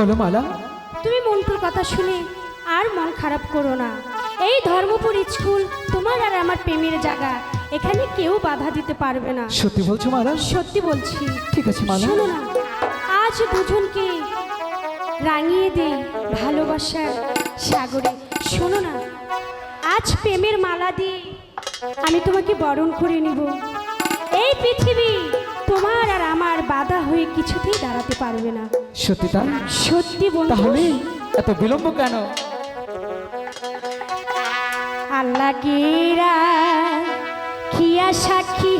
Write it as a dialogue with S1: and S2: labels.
S1: বলো মালা।
S2: তুমি মন্টুর কথা শুনে আর মন খারাপ করো না। এই ধর্মপুর স্কুল তোমার আর আমার প্রেমের জায়গা। এখানে কেউ বাধা দিতে পারবে না।
S1: সত্যি বলছো মালা?
S2: সত্যি বলছি।
S1: ঠিক আছে মালা।
S2: শোনো না আজ দুজনকে রাঙিয়ে দেই ভালোবাসার সাগরে। শোনো না আজ প্রেমের মালা দিয়ে আমি তোমাকে বরণ করে নিব। এই পৃথিবী তোমার আর আমার বাধা হয়ে কিছুতেই দাঁড়াতে পারবে না।
S1: সত্যি তা?
S2: সত্যি বন্ধু।
S1: তাহলে এত বিলম্ব কেন?
S2: আল্লাহ গিরা খিয়া সাক্ষী